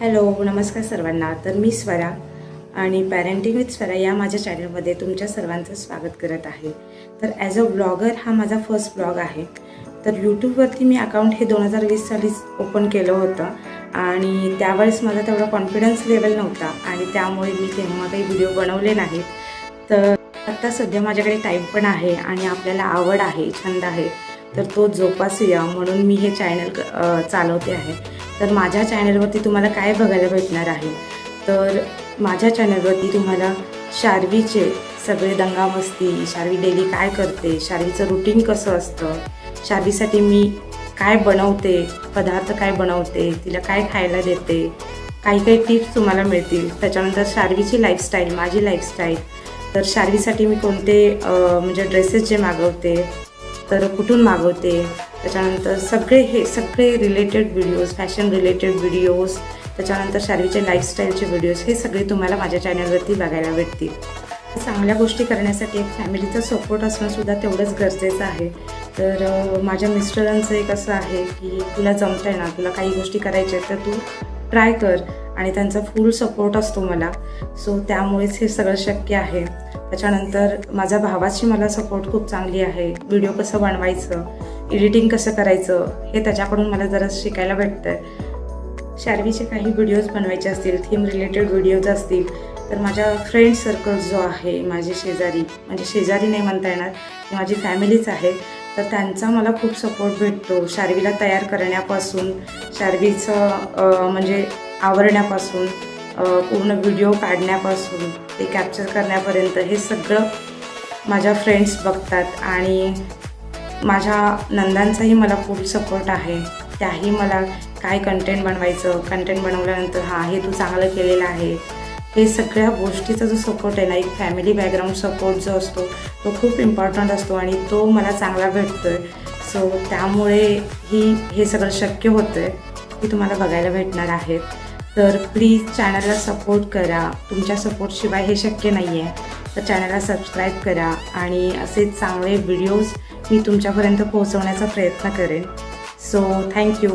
Hello नमस्कार सर्वांना. तर मी स्वरा आणि पॅरेंटिंग विथ स्वरा या माझ्या चॅनलमध्ये तुमच्या सर्वांचं स्वागत करत आहे. तर ॲज अ ब्लॉगर हा माझा फर्स्ट ब्लॉग आहे. तर यूट्यूबवरती मी अकाउंट हे दोन हजार वीस सालीच ओपन केलं होतं आणि त्यावेळेस माझा तेवढा कॉन्फिडन्स लेवल नव्हता आणि त्यामुळे मी तेव्हा काही व्हिडिओ बनवले नाहीत. तर आत्ता सध्या माझ्याकडे टाईम पण आहे आणि आपल्याला आवड आहे छंद आहे तर तो जोपासूया म्हणून मी हे चॅनल चालवते आहे. तर माझ्या चॅनलवरती तुम्हाला काय बघायला भेटणार आहे? तर माझ्या चॅनलवरती तुम्हाला शार्वीचे सगळे दंगामस्ती शार्वी डेली काय करते शार्वीचं रुटीन कसं असतं शार्वीसाठी मी काय बनवते पदार्थ काय बनवते तिला काय खायला देते काही काही टिप्स तुम्हाला मिळतील. त्याच्यानंतर शार्वीची लाईफस्टाईल माझी लाईफस्टाईल तर शार्वीसाठी मी कोणते म्हणजे ड्रेसेस जे मागवते तर कुठून मागवते त्याच्यानंतर सगळे हे सगळे related videos fashion related videos त्याच्यानंतर शारीचे लाईफस्टाईलचे व्हिडिओज हे सगळे तुम्हाला माझ्या चॅनलवरती बघायला भेटतील. चांगल्या गोष्टी करण्यासाठी एक फॅमिलीचा सपोर्ट असणंसुद्धा तेवढंच गरजेचं आहे. तर माझ्या मिस्टरांचं एक असं आहे की तुला जमतंय ना तुला काही गोष्टी करायच्या आहेत तर तू ट्राय कर आणि त्यांचा फुल सपोर्ट असतो मला. सो त्यामुळेच हे सगळं शक्य आहे. त्याच्यानंतर माझ्या भावाची मला सपोर्ट खूप चांगली आहे. व्हिडिओ कसं बनवायचं? एडिटिंग कसं करायचं हे त्याच्याकडून मला जरा शिकायला भेटतं आहे शार्वीचे काही व्हिडिओज बनवायचे असतील थीम रिलेटेड व्हिडिओज असतील तर माझ्या फ्रेंड सर्कल जो आहे माझे शेजारी म्हणजे शेजारी नाही म्हणता येणार माझी फॅमिलीच आहे तर त्यांचा मला खूप सपोर्ट भेटतो. शार्वीला तयार करण्यापासून शार्वीचं म्हणजे आवरण्यापासून पूर्ण व्हिडिओ काढण्यापासून ते कॅप्चर करण्यापर्यंत हे सगळं माझ्या फ्रेंड्स बघतात आणि माझ्या नंदांचाही मला खूप सपोर्ट आहे. त्याही मला काय कंटेंट बनवायचं कंटेंट बनवल्यानंतर हां हे तू चांगलं केलेलं आहे. हे सगळ्या गोष्टीचा जो सपोर्ट आहे ना एक फॅमिली बॅकग्राऊंड सपोर्ट जो असतो तो खूप इम्पॉर्टंट असतो आणि तो मला चांगला भेटतो आहे सो त्यामुळे ही हे सगळं शक्य होतं आहे की तुम्हाला बघायला भेटणार आहेत तर प्लीज चॅनलला सपोर्ट करा. तुमच्या सपोर्टशिवाय हे शक्य नाही आहे तर चॅनलला सबस्क्राईब करा आणि असे चांगले व्हिडिओज मी तुमच्यापर्यंत पोहोचवण्याचा प्रयत्न करेन. So thank you